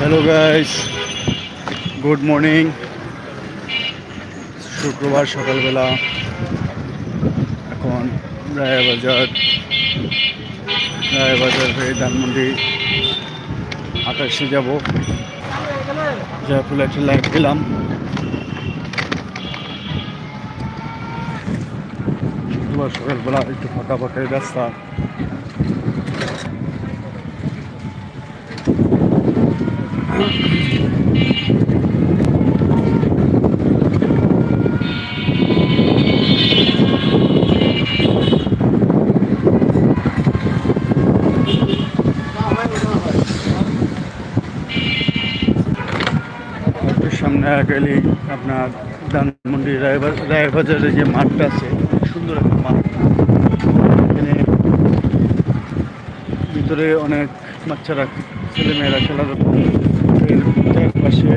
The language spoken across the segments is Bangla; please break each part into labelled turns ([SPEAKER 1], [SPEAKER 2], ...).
[SPEAKER 1] হ্যালো গাইস গুড মর্নিং শুক্রবার সকালবেলা। এখন রায়বাজার। রায়বাজার হয়ে ধানমন্ডি আকাশে যাব। জয়পুরে একটা লাইট পেলাম শুক্রবার সকালবেলা একটু ফাঁকা ফাঁকা রাস্তা। সামনে গেলে আপনার ধানমন্ডি রায়বা- রায়বাজারে যে মাঠটা আছে সুন্দর একটা মাঠ এখানে ভিতরে অনেক বাচ্চারা ছেলেমেয়েরা খেলাধুলা এর চারপাশে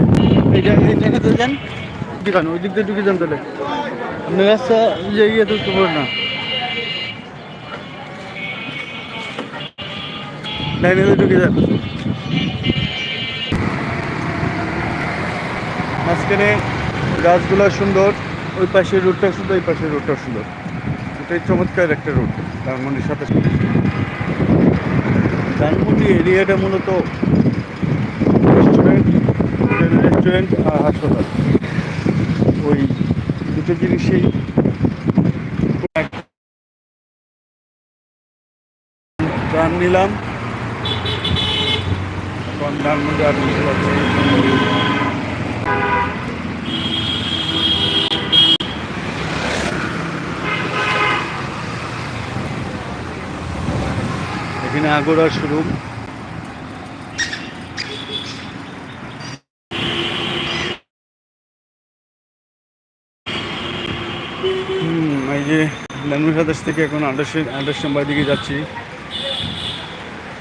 [SPEAKER 1] এই জায়গাতে যান। কেন ওই দিক দিয়ে ঢুকে যান তাহলে। আপনি রাস্তা যে ইয়ে তো খবর না। লাইনে ঢুকে যান। মাঝখানে গাছগুলো সুন্দর ওই পাশের রোডটা সুন্দর ওই পাশের রোডটা সুন্দর। এটাই চমৎকার একটা রোড ধানমন্ডির সাথে ধানমন্ডি এরিয়াটা মূলত রেস্টুরেন্ট রেস্টুরেন্ট আর হাসপাতাল। ওই দুটো জিনিসই গান নিলাম। এখন ডানমুটি আর বুঝতে পারছি এখানে আগোড়া শোরুম হুম, এই যে লালমুড়ি সাতাশ থেকে এখন আঠাশ আঠাশ নম্বর দিকে যাচ্ছি।